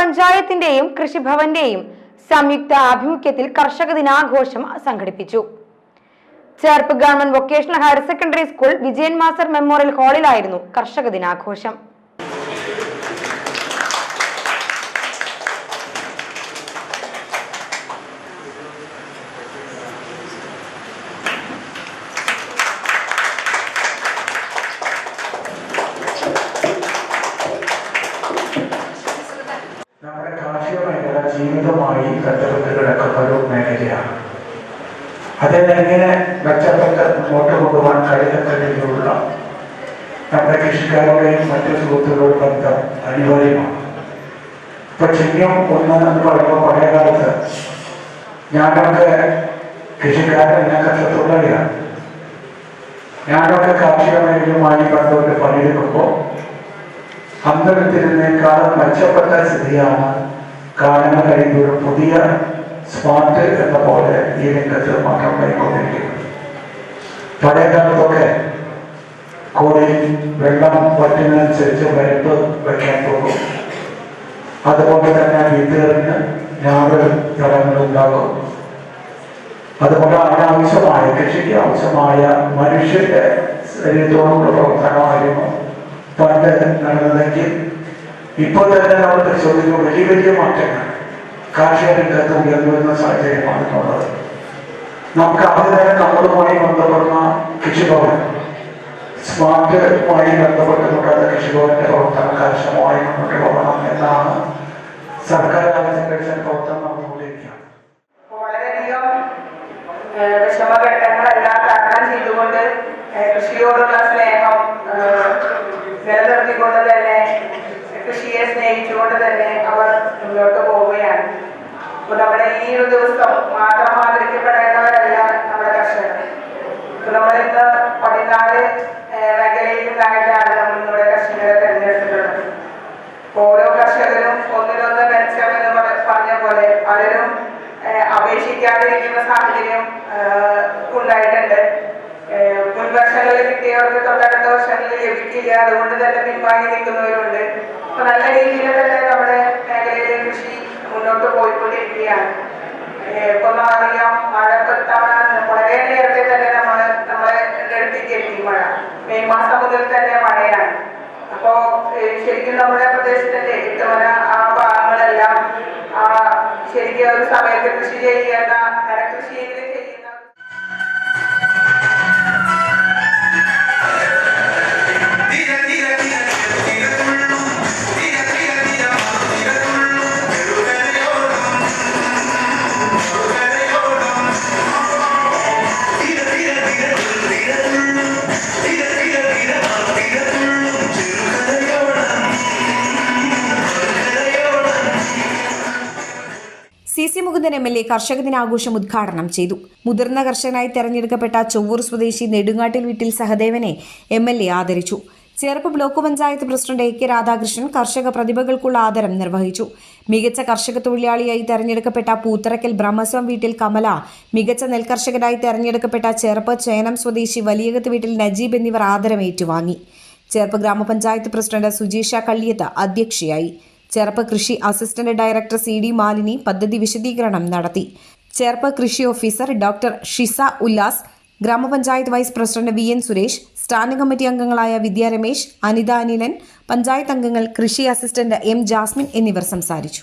ഗ്രാമപഞ്ചായത്തിന്റെയും കൃഷിഭവന്റെയും സംയുക്ത ആഭിമുഖ്യത്തിൽ കർഷക ദിനാഘോഷം സംഘടിപ്പിച്ചു. Cherpu government vocational higher secondary school Vijayan master memorial ഹാളിലായിരുന്നു കർഷക ദിനാഘോഷം. കാർഷിക മേഖല ജീവിതമായി ബന്ധപ്പെട്ട് കിടക്കുന്ന ഒരു മേഖലയാണ്. അതിനെങ്ങനെ മെച്ചപ്പെട്ട് മുന്നോട്ട് കൊണ്ടുപോകാൻ കഴിയുന്ന രീതിയിലുള്ള നമ്മുടെ കൃഷിക്കാരുടെയും മറ്റു സുഹൃത്തുക്കളുടെ ബന്ധം അനിവാര്യമാണ്. ഇപ്പൊ ചിഹ്നം ഒന്ന് എന്ന് പറയുമ്പോൾ പഴയ കാലത്ത് ഞാനൊക്കെ കൃഷിക്കാരൻ ഇതിനകത്ത് തൊഴിലാളിയാണ് ഞാനൊക്കെ കാർഷിക മേഖലയുമായി ബന്ധപ്പെട്ട് പണിയെടുക്കുമ്പോൾ അന്തരത്തിരുന്നേക്കാളും മെച്ചപ്പെട്ട സ്ഥിതിയാണ് കഴിയുന്ന ഒരു പുതിയ സ്മാർട്ട് എന്ന പോലെ ഈ രംഗത്ത് മാറ്റം കൈക്കൊണ്ടിരിക്കുന്നു പഴയ കാലത്തൊക്കെ കൂടി വെള്ളം പറ്റുന്നതനുസരിച്ച് വരപ്പ് വെക്കാൻ പോകും അതുപോലെ തന്നെ വീട്ടുകാരിന് ഞാറും തടങ്ങളുണ്ടാകും അതുപോലെ അതിനാവശ്യമായ കൃഷിക്ക് ആവശ്യമായ മനുഷ്യന്റെ ശരീരത്തോടുള്ള പ്രവർത്തനമായിരുന്നു. പണ്ട് നടന്നതെങ്കിൽ ഇപ്പോൾ തന്നെ നമ്മൾ പരിശോധിക്കുമ്പോൾ വലിയ വലിയ മാറ്റങ്ങൾ കാർഷിക രംഗത്ത് ഉയർന്നു വരുന്ന സാഹചര്യമാണ് ഉള്ളത്. നമുക്ക് ആദ്യം തന്നെ നമ്മളുമായി ബന്ധപ്പെടുന്ന കൃഷിഭവൻ സ്മാർട്ടുമായി ബന്ധപ്പെട്ടുകൊണ്ടുള്ള കൃഷിഭവന്റെ പ്രവർത്തനം കർശനമായി മുന്നോട്ട് പോകണം എന്നാണ് സർക്കാർ ആലോചന പ്രവർത്തനം നടന്നുകൊണ്ടിരിക്കുകയാണ് ഒരു ദിവസം മാത്രം ആദരിക്കപ്പെടേണ്ടവരല്ല നമ്മുടെ കർഷകർ. ഇപ്പൊ നമ്മളിന്ന് പതിനാല് മേഖലയിലുണ്ടായിട്ടാണ് നമ്മൾ നമ്മുടെ കർഷകരെ തെരഞ്ഞെടുത്തിട്ടുള്ളത്. ഓരോ കർഷകരും ഒന്നിനൊന്ന് മെച്ചം എന്ന് പറഞ്ഞ പോലെ പലരും അപേക്ഷിക്കാതിരിക്കുന്ന സാഹചര്യം ഉണ്ടായിട്ടുണ്ട്. മുൻവർഷങ്ങളിൽ മുൻ വർഷങ്ങളിൽ കിട്ടിയവർക്ക് തൊട്ടടുത്ത വർഷങ്ങളിൽ ലഭിക്കില്ല. അതുകൊണ്ട് തന്നെ പിൻവാങ്ങി നിൽക്കുന്നവരുണ്ട്. അപ്പൊ നല്ല രീതിയിൽ തന്നെ നമ്മുടെ മേഖലയിലെ കൃഷി മുന്നോട്ട് പോയിക്കൊണ്ടിരിക്കുകയാണ്. ഏഹ്, ഇപ്പൊ അറിയാം മഴ വളരെ നേരത്തെ തന്നെ നമ്മൾ നമ്മളെ അടുത്തേക്ക് എത്തി മഴ. മെയ് മാസം മുതൽ തന്നെ മഴയാണ്. അപ്പോ ശരിക്കും നമ്മുടെ പ്രദേശത്തിന്റെ ഇത്തവണ ആ ഭാഗങ്ങളെല്ലാം ശരിക്കും ഒരു സമയത്ത് കൃഷി ചെയ്യുന്ന കരകൃഷിയെങ്കിലും C C Mukundan M L A കർഷക ദിനാഘോഷം ഉദ്ഘാടനം ചെയ്തു. മുതിർന്ന കർഷകനായി തെരഞ്ഞെടുക്കപ്പെട്ട ചൊവ്വൂർ സ്വദേശി നെടുങ്ങാട്ടിൽ വീട്ടിൽ സഹദേവനെ എം എൽ എ ആദരിച്ചു. Cherpu block panchayat president A K Radhakrishnan കർഷക പ്രതിഭകൾക്കുള്ള ആദരം നിർവഹിച്ചു. മികച്ച കർഷക തൊഴിലാളിയായി തെരഞ്ഞെടുക്കപ്പെട്ട പൂത്തറക്കൽ ബ്രഹ്മസ്വം വീട്ടിൽ കമല മികച്ച നെൽകർഷകനായി തെരഞ്ഞെടുക്കപ്പെട്ട ചേർപ്പ് ചേനം സ്വദേശി വലിയകത്ത് വീട്ടിൽ നജീബ് എന്നിവർ ആദരം ഏറ്റുവാങ്ങി ചേർപ്പ് ഗ്രാമപഞ്ചായത്ത് പ്രസിഡന്റ് സുജീഷ കള്ളിയത്ത് അധ്യക്ഷയായി. ചേർപ്പ് കൃഷി assistant director C D Malini പദ്ധതി വിശദീകരണം നടത്തി. ചെറുപ്പ കൃഷി ഓഫീസർ ഡോക്ടർ ഷിസ ഉല്ലാസ് ഗ്രാമപഞ്ചായത്ത് vice president V N Suresh standing committee അംഗങ്ങളായ വിദ്യ രമേശ് അനിത അനിലൻ പഞ്ചായത്ത് അംഗങ്ങൾ കൃഷി അസിസ്റ്റന്റ് എം ജാസ്മിൻ എന്നിവർ സംസാരിച്ചു.